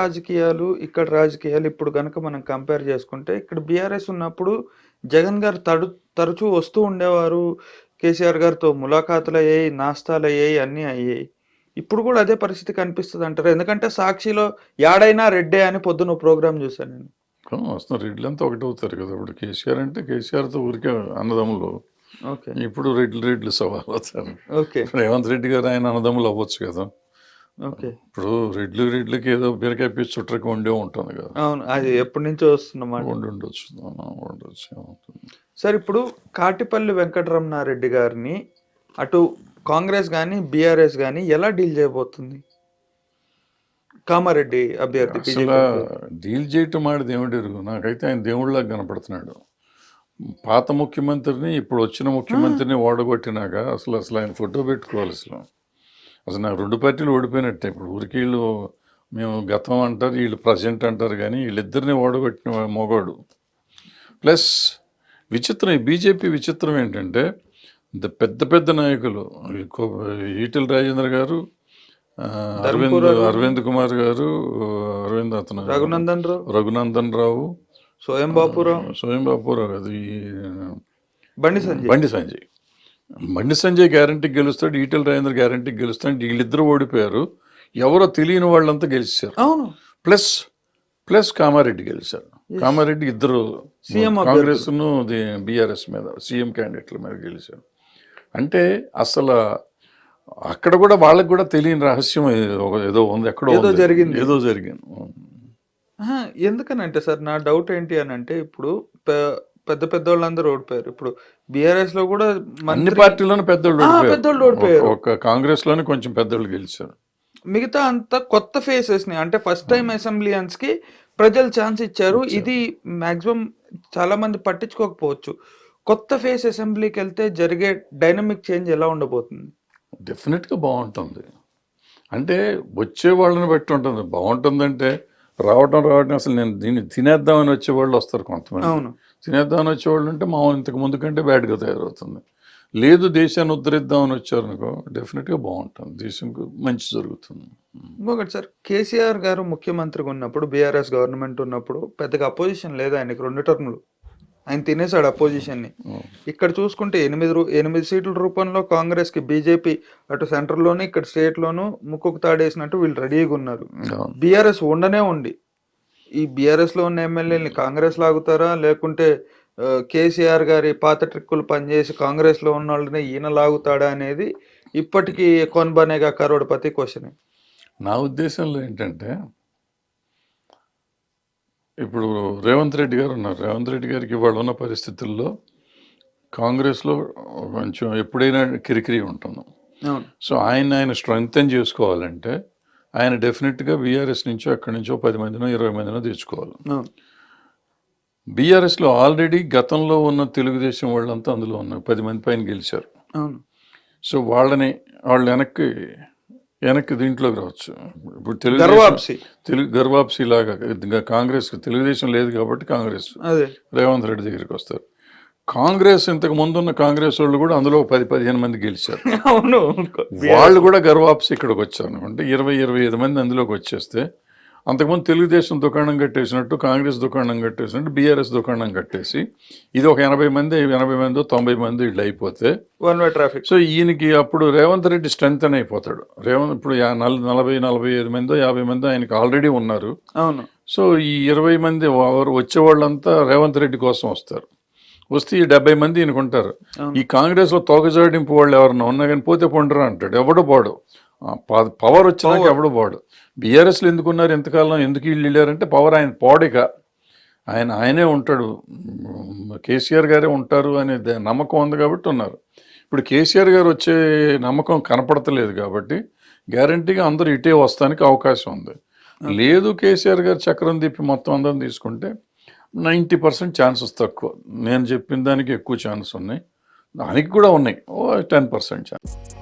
రాజకీయాలు ఇక్కడ రాజకీయాలు ఇప్పుడు కనుక మనం కంపేర్ చేసుకుంటే ఇక్కడ బీఆర్ఎస్ ఉన్నప్పుడు జగన్ గారు తడు తరచూ వస్తూ ఉండేవారు. కేసీఆర్ గారితో ములాఖాతులు అయ్యాయి నాస్తాలు అయ్యాయి అన్నీ అయ్యాయి. ఇప్పుడు కూడా అదే పరిస్థితి కనిపిస్తుంది అంటారు. ఎందుకంటే సాక్షిలో యాడైనా రెడ్డే అని పొద్దున ప్రోగ్రామ్ చూశాను నేను. వస్తున్నారు రెడ్లు అంతా ఒకటి అవుతారు కదా. ఇప్పుడు కేసీఆర్ అంటే కేసీఆర్తో ఊరికే అన్నదమ్ములు. ఓకే. ఇప్పుడు రెడ్లు రెడ్లు సవాల్ అవుతారు ఓకే రేవంత్ రెడ్డి గారు ఆయన అన్నదమ్ములు అవ్వచ్చు కదా. ఓకే. ఇప్పుడు రెడ్లు రెడ్లకి ఏదో బీరకాయ పీచు చుట్టరికి ఉండే ఉంటుంది కదా. అవును అది ఎప్పటి నుంచో వస్తున్నమాట వండి ఉండొచ్చు. సార్ ఇప్పుడు కాటిపల్లి వెంకటరమణారెడ్డి గారిని అటు కాంగ్రెస్ కానీ బీఆర్ఎస్ కానీ ఎలా డీల్ చేయబోతుంది? కామారెడ్డి అభ్యర్థి అసలు. డీల్ చేయటం మాట దేవుడు నాకైతే ఆయన దేవుళ్ళగా కనపడుతున్నాడు. పాత ముఖ్యమంత్రిని ఇప్పుడు వచ్చిన ముఖ్యమంత్రిని ఓడగొట్టినాక అసలు అసలు ఆయన ఫోటో పెట్టుకోవాలి అసలు. అసలు నాకు రెండు పార్టీలు ఓడిపోయినట్టే. ఇప్పుడు ఊరికి వీళ్ళు మేము గతం అంటారు వీళ్ళు ప్రజెంట్ అంటారు కానీ వీళ్ళిద్దరిని ఓడగొట్టిన మొగోడు. ప్లస్ విచిత్రం ఈ బీజేపీ విచిత్రం ఏంటంటే పెద్ద పెద్ద నాయకులు ఈటెల రాజేంద్ర గారు అరవింద్ అరవింద్ కుమార్ గారు అరవింద్ అతను రఘునందన్ రావు. రఘునందన్ రావు. స్వయం బాపురావు స్వయం బాపురావు ఈ బండి సంజయ్. బండి సంజయ్. బండి సంజయ్ గ్యారంటీకి గెలుస్తాడు ఈటెల రాజేంద్ర గ్యారంటీకి గెలుస్తాడు వీళ్ళిద్దరూ ఓడిపోయారు. ఎవరో తెలియని వాళ్ళంతా గెలిచారు. అవును. ప్లస్ ప్లస్ కామారెడ్డి గెలిచారు. కామారెడ్డి ఇద్దరు సీఎం కాంగ్రెస్ బీఆర్ఎస్ మీద సీఎం క్యాండిడేట్ల మీద గెలిచారు. అంటే అసలు అక్కడ కూడా వాళ్ళకి కూడా తెలియని రహస్యం ఏదో- ఉంది ఎక్కడో ఏదో. జరిగింది. ఏదో జరిగింది. ఎందుకనంటే సార్ నా డౌట్ ఏంటి అని అంటే ఇప్పుడు పెద్ద పెద్ద వాళ్ళందరూ ఓడిపోయారు. ఇప్పుడు బీఆర్ఎస్లో కూడా అన్ని పార్టీలోనూ పెద్దోళ్ళు. పెద్దోళ్ళు ఓడిపోయారు. ఒక- కాంగ్రెస్లోనే కొంచెం పెద్దోళ్ళు గెలిచారు. మిగతా అంతా కొత్త ఫేసెస్ని అంటే ఫస్ట్ టైం అసెంబ్లియన్స్కి ప్రజలు ఛాన్స్ ఇచ్చారు. ఇది మాక్సిమం చాలా మంది పట్టించుకోకపోవచ్చు. కొత్త ఫేస్ అసెంబ్లీకి వెళ్తే జరిగే డైనమిక్ చేంజ్ ఎలా ఉండబోతుంది? డెఫినెట్గా బాగుంటుంది. అంటే వచ్చే వాళ్ళని బట్టి ఉంటుంది. బాగుంటుందంటే రావటం రావటం అసలు నేను దీన్ని తినేద్దామని వచ్చే వాళ్ళు వస్తారు కొంతమంది. అవును. తినేద్దామని వచ్చేవాళ్ళు అంటే మా ఇంతకు ముందు కంటే బ్యాడ్గా తయారవుతుంది. లేదు దేశాన్ని ఉద్ధరిద్దామని వచ్చారనుకో డెఫినెట్గా బాగుంటుంది. దేశంకు మంచి జరుగుతుంది. ఇంకొకటి సార్ కేసీఆర్ గారు ముఖ్యమంత్రిగా ఉన్నప్పుడు బీఆర్ఎస్ గవర్నమెంట్ ఉన్నప్పుడు పెద్దగా అపోజిషన్ లేదు ఆయనకి రెండు టర్ములు. ఆయన తినేశాడు అపోజిషన్ని ఇక్కడ చూసుకుంటే ఎనిమిది రూ- ఎనిమిది సీట్ల రూపంలో కాంగ్రెస్కి బీజేపీ అటు సెంటర్ లోను ఇక్కడ స్టేట్ లోను ముక్కుకు తాడేసినట్టు వీళ్ళు రెడీగా ఉన్నారు. బీఆర్ఎస్ ఉండనే ఉండి ఈ బీఆర్ఎస్లో ఉన్న ఎమ్మెల్యేని కాంగ్రెస్ లాగుతారా? లేకుంటే కేసీఆర్ గారి పాత ట్రిక్కులు పనిచేసి కాంగ్రెస్లో ఉన్న వాళ్ళని ఈయన లాగుతాడా అనేది ఇప్పటికీ కొన్బనేగా కరోడ్పతి క్వశ్చన్. నా ఉద్దేశంలో ఏంటంటే ఇప్పుడు రేవంత్ రెడ్డి గారు ఉన్నారు. రేవంత్ రెడ్డి గారికి ఇవాళ ఉన్న పరిస్థితుల్లో కాంగ్రెస్లో కొంచెం ఎప్పుడైనా కిరికిరి ఉంటుంది అవును. సో ఆయన ఆయన స్ట్రెంగ్తన్ చేసుకోవాలంటే ఆయన డెఫినెట్గా బీఆర్ఎస్ నుంచో అక్కడి నుంచో పది మందినో ఇరవై మందినో తెచ్చుకోవాలి బీఆర్ఎస్లో ఆల్రెడీ గతంలో ఉన్న తెలుగుదేశం వాళ్ళంతా అందులో ఉన్నారు. పది మంది పైన గెలిచారు. సో వాళ్ళని వాళ్ళు వెనక్కి వెనక్కి దీంట్లోకి రావచ్చు. ఇప్పుడు గర్వాప్సి. తెలుగు గర్వాప్సి లాగా కాంగ్రెస్ తెలుగుదేశం లేదు కాబట్టి కాంగ్రెస్ రేవంత్ రెడ్డి దగ్గరికి వస్తారు. కాంగ్రెస్ ఇంతకు ముందున్న కాంగ్రెస్ వాళ్ళు కూడా అందులో పది పదిహేను మంది గెలిచారు. అవును. వాళ్ళు కూడా గర్వాప్సి ఇక్కడికి వచ్చారు అంటే ఇరవై ఇరవై ఐదు మంది అందులోకి వచ్చేస్తే అంతకుముందు తెలుగుదేశం దుకాణం కట్టేసినట్టు కాంగ్రెస్ దుకాణం కట్టేసినట్టు బీఆర్ఎస్ దుకాణం కట్టేసి ఇది ఒక ఎనభై మంది ఎనభై మంది తొంభై మంది ఇళ్ళు అయిపోతే వన్ వే ట్రాఫిక్ సో ఈయనకి అప్పుడు రేవంత్ రెడ్డి స్ట్రెంత్ అని అయిపోతాడు. రేవంత్ ఇప్పుడు నలభై నలభై ఐదు మందో యాభై మందో ఆయనకి ఆల్రెడీ ఉన్నారు. అవును. సో ఈ ఇరవై మంది వారు వచ్చే వాళ్ళంతా రేవంత్ రెడ్డి కోసం వస్తారు. వస్తే ఈ డెబ్బై మంది ఈయనకుంటారు. ఈ కాంగ్రెస్లో తోకజాడింపు వాళ్ళు ఎవరన్నా ఉన్నా కానీ పోతే పొండరా అంటాడు. ఎవడు పోడు? పవర్ వచ్చినాక ఎవడు పోడు? బీఆర్ఎస్లో ఎందుకున్నారు? ఎంతకాలం ఎందుకు వీళ్ళు వెళ్ళారంటే పవర్ ఆయన పోడిక. ఆయన ఆయనే ఉంటాడు. కేసీఆర్ గారే ఉంటారు అనే ద- నమ్మకం ఉంది కాబట్టి ఉన్నారు. ఇప్పుడు కేసీఆర్ గారు వచ్చే నమ్మకం కనపడతలేదు కాబట్టి గ్యారంటీగా అందరూ ఇటే వస్తానికి అవకాశం ఉంది. లేదు కేసీఆర్ గారు చక్రం తిప్పి మొత్తం అందరం తీసుకుంటే నైంటీ పర్సెంట్ ఛాన్సెస్ తక్కువ. నేను చెప్పిన దానికి ఎక్కువ ఛాన్స్ ఉన్నాయి. దానికి కూడా ఉన్నాయి. ఓ టెన్ పర్సెంట్ ఛాన్స్